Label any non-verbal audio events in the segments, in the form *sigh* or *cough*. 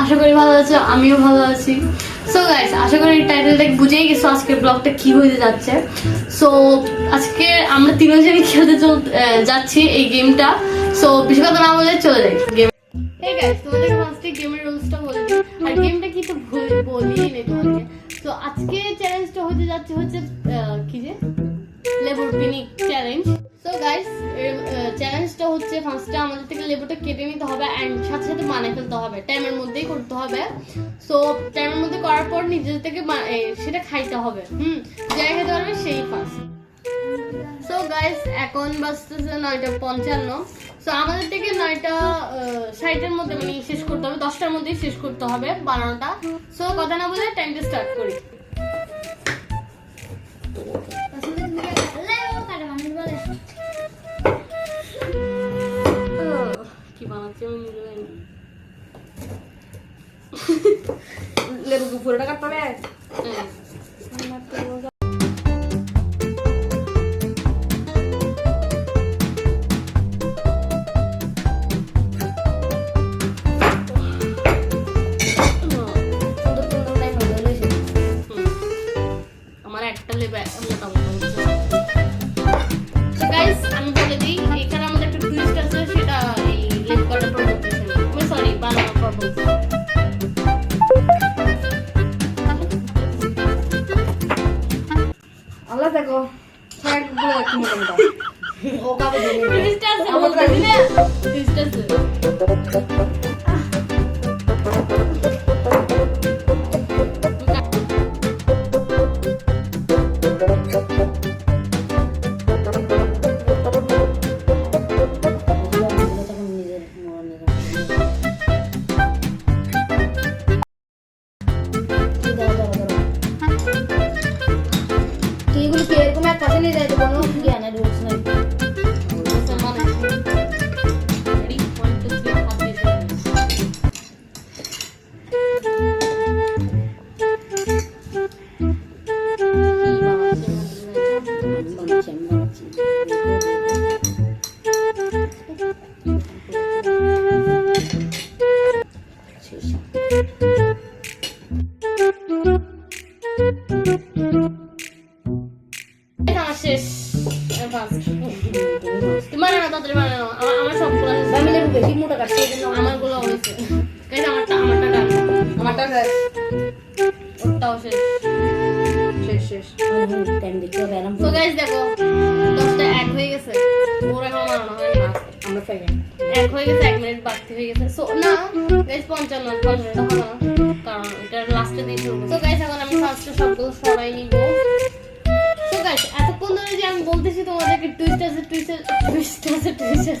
আশা করি ভালো আছো, আমিও ভালো আছি। সো গাইস আশা করি টাইটেল বুঝেই গেছো আজকের ব্লগটা কী হইতে যাচ্ছে। সো আজকে আমরা তিনজনই খেলতে যাচ্ছি এই গেমটা সো বেশি কথা না বলে চলে যাই। গেম এই গাইস গেমের রুলসটা গেমটা কি তো তো আজকে চ্যালেঞ্জটা হতে যাচ্ছে হচ্ছে কি যে? লেবর পিনিক চ্যালেঞ্জ সো গাইস এর চ্যালেঞ্জটা হচ্ছে ফার্স্টে আমাদের থেকে লেবুটা কেটে নিতে হবে অ্যান্ড সাথে সাথে বানিয়ে ফেলতে হবে। টাইমের মধ্যেই করতে হবে। সো টাইমের মধ্যে করার পর নিজেদের থেকে সেটা খাইতে হবে। হুম, যাই খেতে পারবে সেই ফার্স্ট সো গাইস এখন বাজতেছে নয়টা পঞ্চান্ন। সো আমাদের থেকে নয়টা ষাটের মধ্যে মানে শেষ করতে হবে। দশটার মধ্যেই শেষ করতে হবে বানানোটা। সো কথা না বলে টাইমটা স্টার্ট করি। canción *laughs* Le recuperó la carta, vea. যে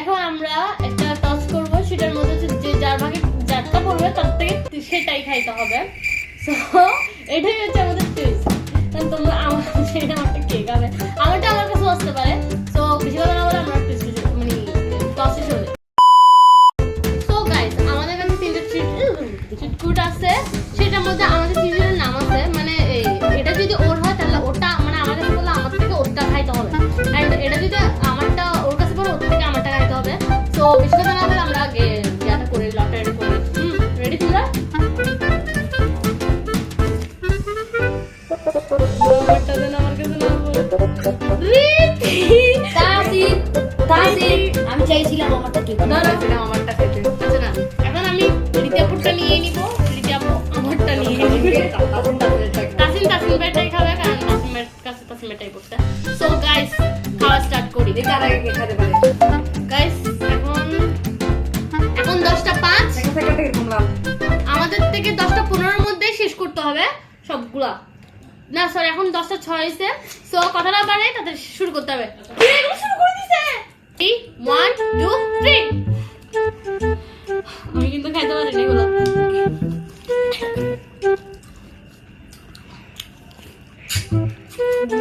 এখন আমরা একটা টস করব, সেটার মধ্যে যে যার ভাগে যারটা পড়বে, তার থেকে সেটাই খাইতে হবে। সো এটাই হচ্ছে la. No, no, la Fura!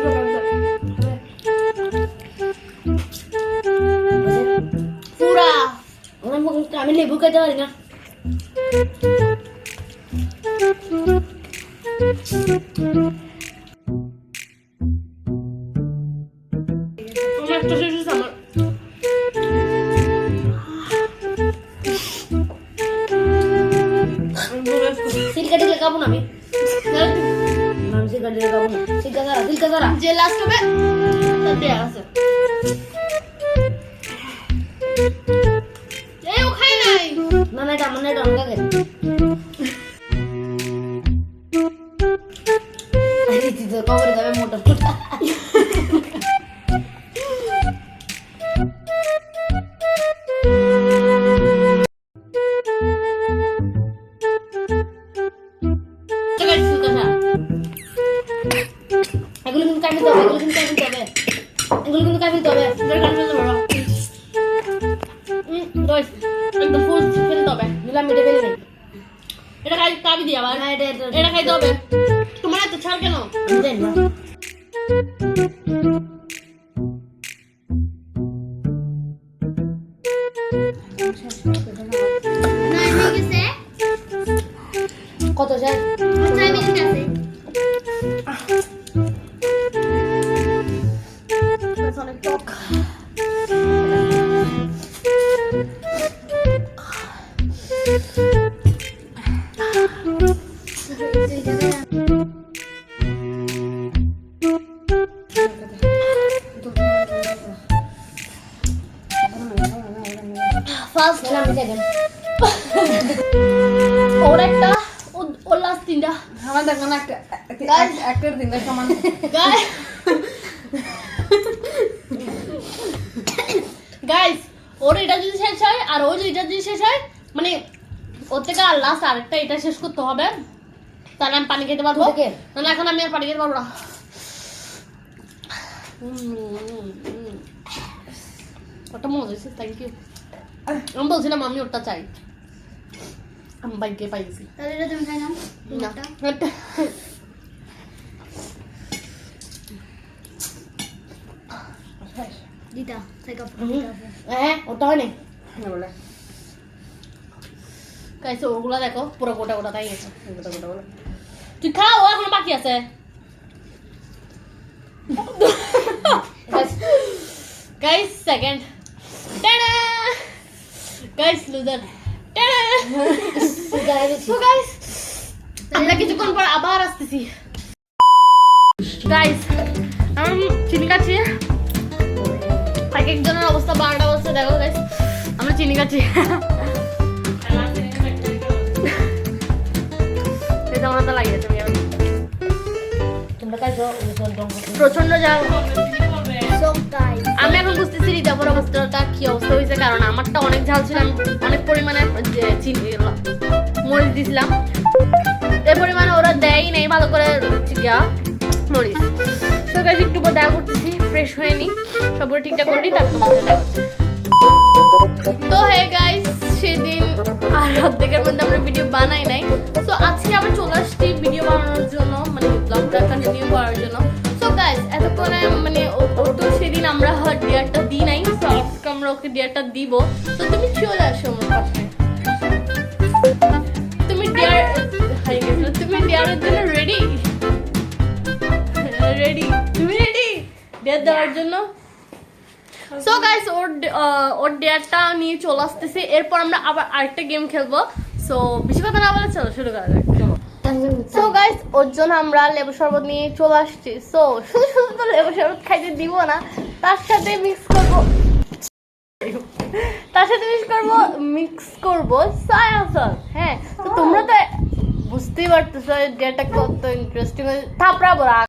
Orang mungkin kami lebih buka jalan dengar. তুই তো *laughs* অনেক এটা শেষ করতে হবে। তাহলে আমি পানি খেতে পারব? না এখন আমি আর পানি খেতে পারব না। ওটা মজা হয়েছে থ্যাংক ইউ আমি বলছিলাম আমি ওটা চাই। আমি বাইকে পাইছি। তাহলে এটা তুমি খাই না। দিতা হ্যাঁ ওটা হয় নাই। গাইস ওগুলা দেখো, পুরো গোটা গোটা, তাই গেছে। গোটা গোটা গোটা তুই খাও এখনও বাকি আছে? Guys second tada guys loser tada তো গাইস আমরা কিছুক্ষণ পর আবার আসতেছি। গাইস আমি চিনি খাচ্ছি এক একজনের অবস্থা বারোটা অবস্থা দেখো গাইস আমরা চিনি খাচ্ছি এটা আমার তো লাগিয়েছে আমি প্রচণ্ড যা আমি এখন বুঝতেছি রিতাপুর অবস্থাটা কি অবস্থা হয়েছে কারণ আমারটা অনেক ঝাল ছিল আমি অনেক পরিমাণে চিনি মরিচ দিছিলাম। এই পরিমাণে ওরা দেয় নেই ভালো করে চিকা মরিচ। তো গাইজ একটু পর দেখা করতেছি ফ্রেশ হয়ে নি। সবগুলো ঠিকঠাক করে নিই তারপর। তো হে গাইস সেদিন আর অর্ধেকের মধ্যে আমরা ভিডিও বানাই নাই। তো আজকে আবার চলে আসছি ভিডিও বানানোর জন্য মানে ব্লগটা কন্টিনিউ করার জন্য। তো গাইস এতক্ষণে মানে ও- তো সেদিন আমরা ডিয়ারটা দিই নাই তো আজকে আমরা ওকে ডিয়ারটা দিব। তো তুমি চলে আসো আমার পাশে। তুমি ডিয়ার হারিয়ে তুমি ডিয়ারের জন্য রেডি রেডি তুমি রেডি ডিয়ার দেওয়ার জন্য? সো গাইস ওর ওর ডেয়ারটা নিয়ে চলে এরপর আমরা আবার আরেকটা গেম খেলব। সো বেশি কথা না বলে চলো, শুরু করা যাক। সো গাইস ওর জন্য আমরা লেবু শরবত নিয়ে চলে আসছি। সো শুধু শুধু তো লেবু শরবত খাইতে দিব না, তার সাথে মিক্স করব। তার সাথে মিক্স করব মিক্স করব সয়া হ্যাঁ তো তোমরা তো বুঝতেই পারতেছো ডেয়ারটা কত ইন্টারেস্টিং থাপড়া বড়া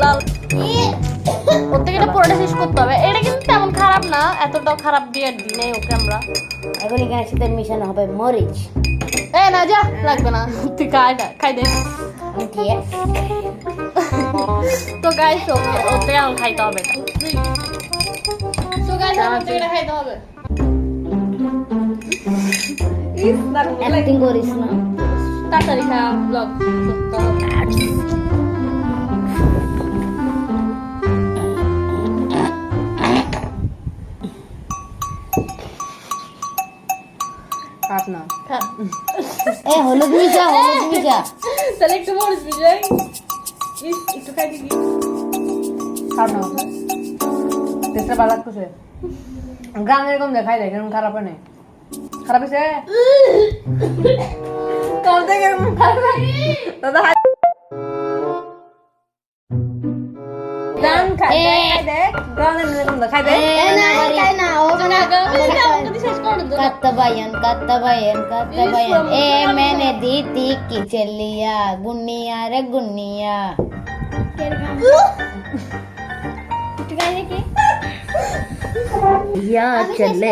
লাল। শেষ করতে হবে। এটা কিন্তু তেমন খারাপ না এতটাও খারাপ বিয়ার দিই নাই ওকে আমরা। এখন এখানে সাথে মিশানো হবে মরিচ। এ না যা লাগবে না। তুই খাই না খাই দে। তো গাইস ওকে এখন খাইতে হবে তো গাইস আমার এটা খাইতে হবে। ইস না করিস না। তাড়াতাড়ি খা ব্লগ করতে হবে এ হলুদ মিশা হলুদ মিশা তাহলে একটু বিজয় ইস, একটু খাই দিবি খারাপ না টেস্টটা ভালো লাগতেছে গ্রাম এরকম দেখাই দেয় কেমন খারাপ হয় নাই খারাপ হয়েছে কম থেকে খারাপ হয় দাদা গ্রাম খাই দেখ দেখ গ্রাম এরকম দেখাই দে না খাই না ও না कत्तबयन कत्तबयन कत्तबयन ए मैंने दी थी की चलिया गुन्निया रे गुन्निया या चले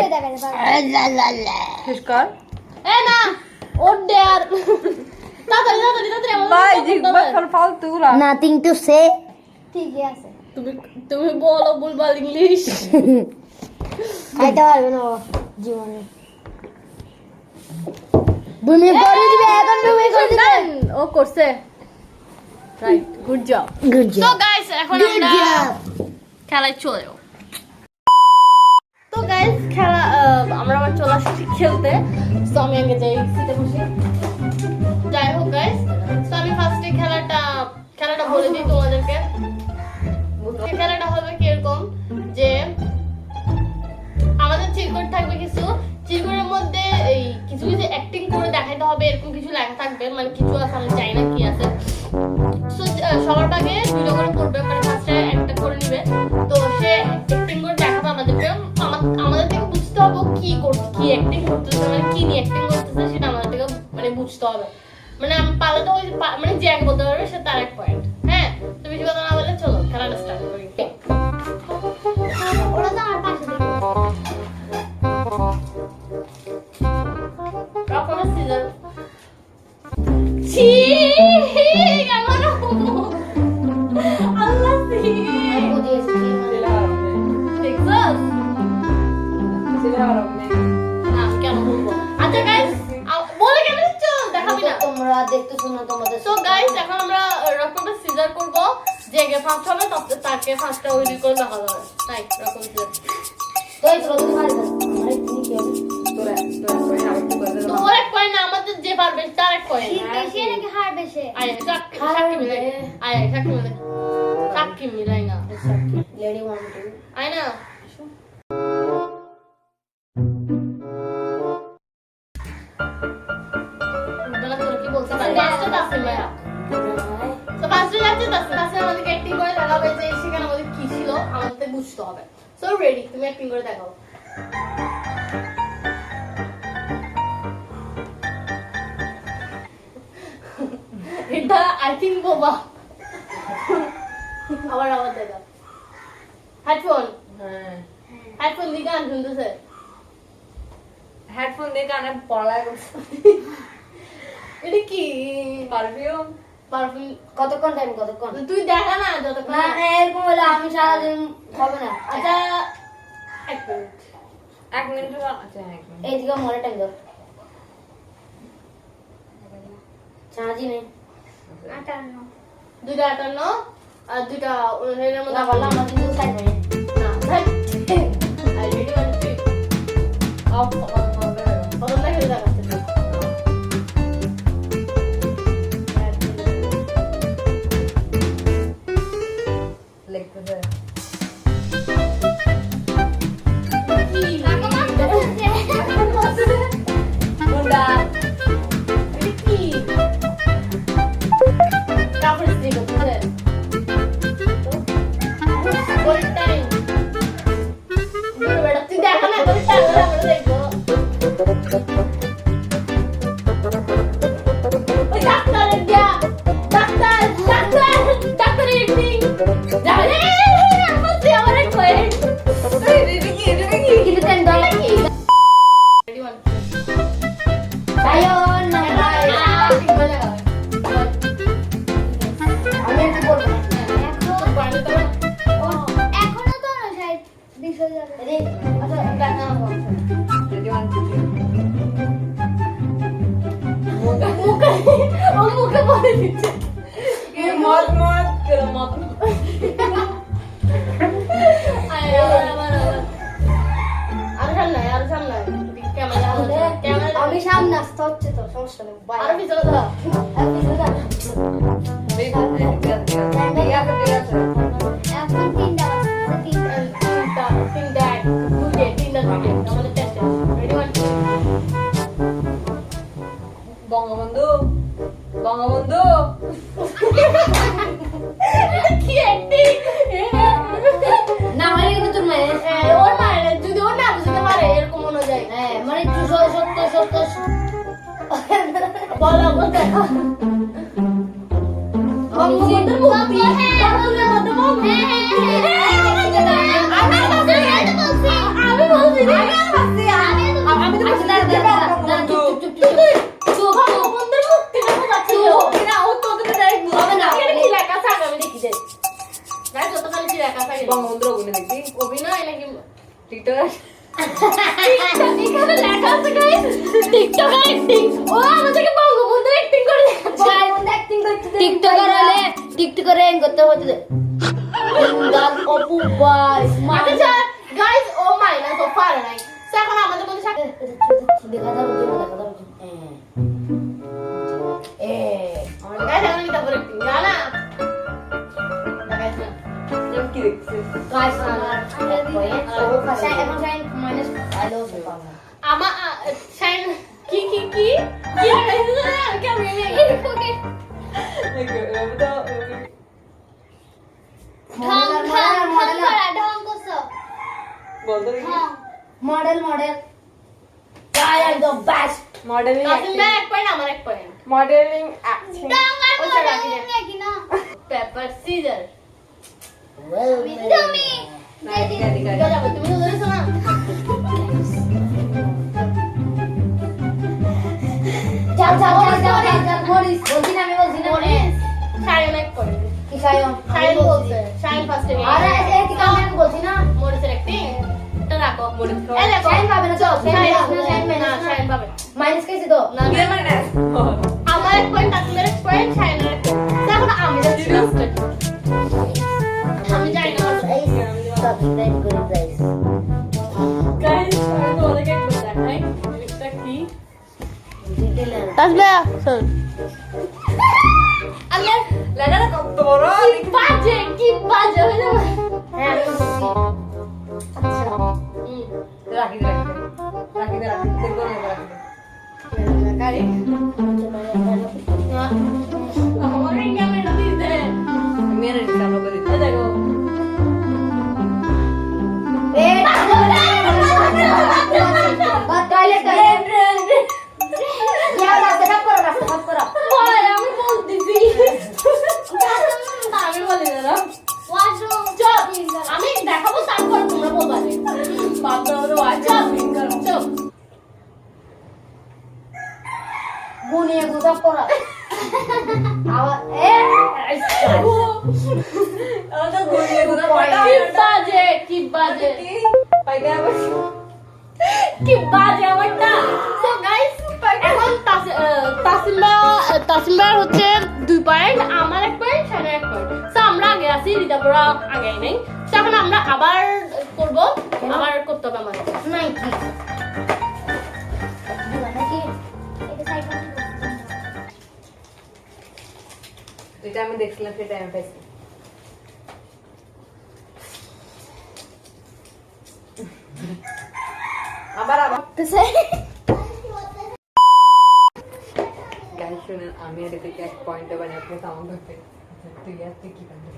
শেষ কর এ না ও ডেয়ার তাড়াতাড়ি তাড়াতাড়ি তাড়াতাড়ি আমার ভাই কথা জি বলতে হবে। ফালতু গুলা नथिंग टू से ঠিকই আছে তুমি তুমি বলো বুলবাল ইংলিশ খাইতে পারবে না ও জীবনে। তুমি করে দিবে এখন তুমি করে দিবে ও করছে। রাইট গুড জব গুড তো গাইস এখন আমরা খেলায় চলে যাব। তো গাইস খেলা আমরা আবার চলে আসছি খেলতে। তো আমি আগে যাই সিটে বসে। যাই হোক গাইস তো আমি ফার্স্টে খেলাটা খেলাটা বলে দিই তোমাদেরকে। খেলাটা হবে কীরকম? যে লেখা তোমরা দেখতেছো না তোমাদের সো গাইস এখন আমরা রক সিজার করব। যে গে ফার্স্ট হবে তাকে ফার্স্টটা ওই করে দেখা যাবে তাই রকম সিজার তো এই তোরা যদি পারি আমার তুমি কি হবে তোরা তোরা করে আবার একটু করে দে। তো ওর এক আমাদের যে পারবে তার এক বেশি নাকি হার বেশি আয় সাক্ষী সাক্ষী মিলাই। আয় আয়, সাক্ষী মিলাই। সাক্ষী মিলাই না। Ready one two. আয় না। ফার্স্টে যাচ্ছে তাসিম তাসিম আমাদেরকে অ্যাক্টিং করে দেখাবে যে সেখানে আমাদের কি ছিল আমাদের বুঝতে হবে। সো রেডি তুমি অ্যাক্টিং করে দেখাও। এটা আই থিঙ্ক বোবা। আবার আবার দেখা হেডফোন হেডফোন দিয়ে গান শুনতেছে। হেডফোন দিয়ে পড়ালেখা এটা কি? পারবিও পারফিউম কতক্ষণ টাইম কতক্ষণ? তুই দেখা না যতক্ষণ না না, এরকম হলে আমি সারাদিন হবে না। আচ্ছা এক মিনিট। এক মিনিট আচ্ছা এক মিনিট। এইদিকে মনে টাইম দাও চার্জি নেই। আটান্ন। দুইটা আটান্ন আর দুইটা এর মধ্যে বললাম আমার কিন্তু সাইড নেই না ধ্যাৎ। *laughs* আর ready one, two. Of. 我老公在 dan opo guys. Mati saya guys, oh my, nak far lagi. Saya kena bantu bantu saya. Dia kata rujuk, dia kata rujuk. Eh, eh. Guys, sekarang kita berhenti. Mana? Guys, guys, guys. Saya emang saya minus. Aduh, apa? Ama. Modeling একবার আমার এক point modelling acting ওটা রাখি না paper scissor তুমি vida la gente প্রসাব করা হচ্ছে দুই পয়েন্ট আমার এক পয়েন্ট সানের আমরা আগে আছি রিতাপুরা আগে নেই। তখন আমরা আবার করব আবার করতে হবে আমাদের। যেটা আমি দেখছিলাম সেটা আমি পাইছি। আবার আবার। শুনেন আমি আর এদিকে এক পয়েন্ট বানিয়ে আপনি সাউন্ড হতে আচ্ছা, তুই আর তুই কি বানিয়ে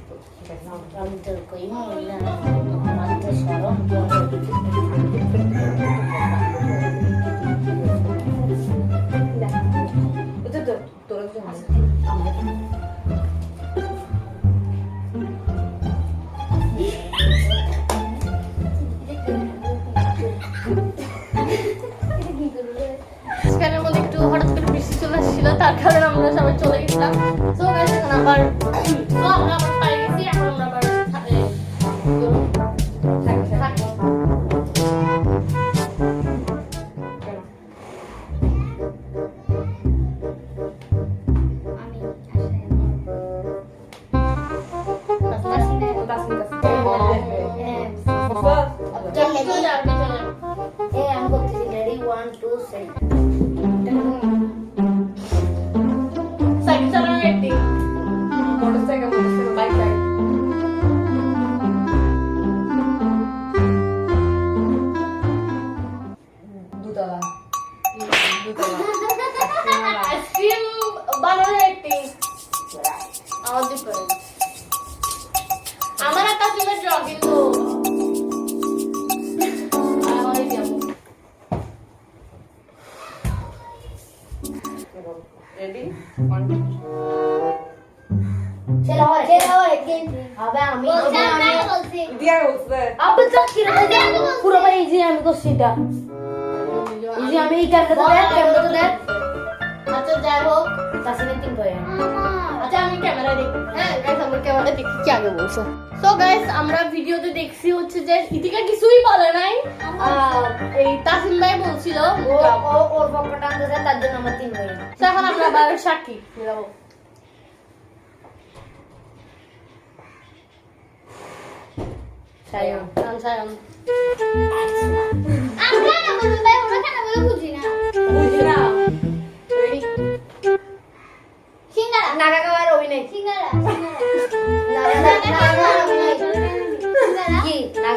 মোটরসাইকেল মোটরসাইকেল বাইক বাইক দেখি কি বলছো? সো গাইস আমরা ভিডিওতে দেখছি হচ্ছে যে ইতিকা কিছুই বলে নাই। এই তাসিম ভাই বলছিল ও ওর পকেটটা আনতে তার জন্য আমার তিন তো এখন আমরা আবার সাক্ষী মিলাবো সায়ন সায়ন আমরা না ভাই ওরা কেন বলে বুঝি না? বুঝি নাগা অভিনয়। কি? না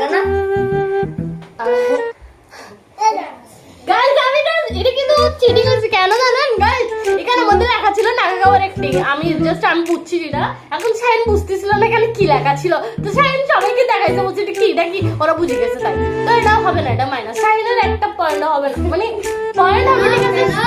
গাইস আমি না এটা কিন্তু চিটিং হচ্ছে কেন জানেন? গাইস এখানে মধ্যে লেখা ছিল নাগা একটি আমি জাস্ট আমি বুঝছি এটা এখন শাইন বুঝতেছিল না এখানে কি লেখা ছিল। তো শাইন সবাইকে দেখাইছে বলছে এটা কি? এটা কি? ওরা বুঝে গেছে তাই। তো এটা হবে না এটা মাইনাস শাইনের একটা পয়েন্ট হবে না। মানে পয়েন্ট হবে না।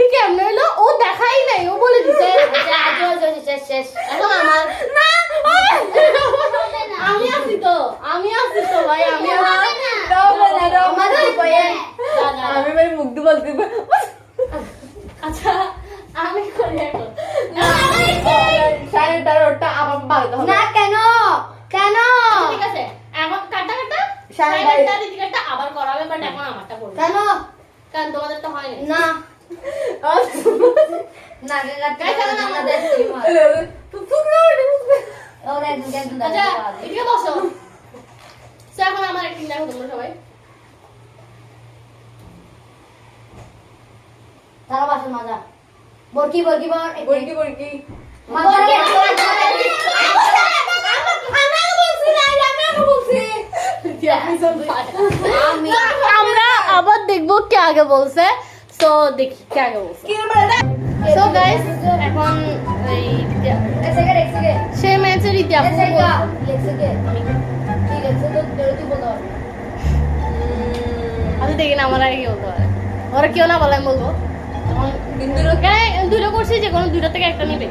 কেমনে হলো ও দেখাই নাই ও বলে দিছে এখন আমার না আমি আছি তো আমি আছি তো ভাই আমি আমি ভাই মুগ্ধ বলতে আচ্ছা আমি করি এখন না সাড়ে তেরোটা আবার বারোটা হবে না কেন কেন ঠিক আছে এখন কাটা কাটা সাড়ে সাইডেরটা দিদিকারটা আবার করাবে বাট এখন আমারটা করবে কেন কারণ তোমাদের তো হয়নি না না Guys, এখন আমাদের ওরা একজন একজন আচ্ছা এদিকে বসো So, এখন আমার একদিন দেখো তোমরা সবাই তারা বাসে মজা বরকি বরকি বর বলকি বলকি আমরা আবার কে আগে বলছে? তো দেখি কে আগে বলছে? সো গাইস এখন এই সে ম্যাচের ইতিহাস। আমি দেখি না আমার আগে কি বলতে পারে ওরা কেউ না বলে আমি বলব। দুটো করছি যে কোনো দুটো থেকে একটা নিবে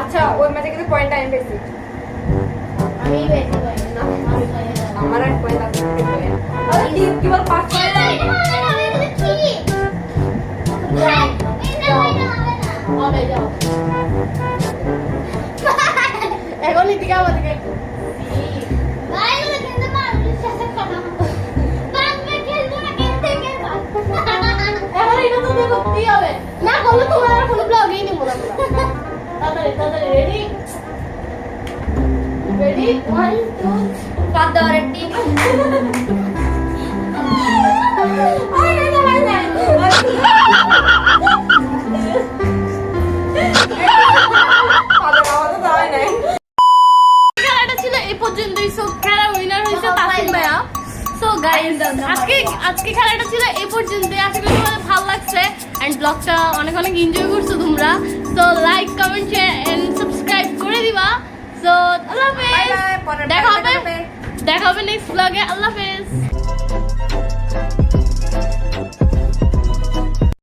আচ্ছা ওই ম্যাচে কিন্তু পয়েন্ট আমি পেয়েছি আমি বেশি পাই না। আমার আছে আর কি কি বল পাঁচ পয়েন্ট হবে যাও এখন তোকে করতেই হবে। না করলে তোমার আর কোনো ব্লগেই নেব না। তাড়াতাড়ি তাড়াতাড়ি ready ready one two guys আজকে আজকে খেলাটা ছিল এই পর্যন্তই আশা করি তোমাদের ভালো লাগছে এন্ড ব্লগটা অনেক অনেক এনজয় করছ তোমরা so like comment share and subscribe করে দিবা সো আল্লাহ হাফেজ দেখা হবে। দেখা হবে নেক্সট ব্লগে আল্লাহ হাফেজ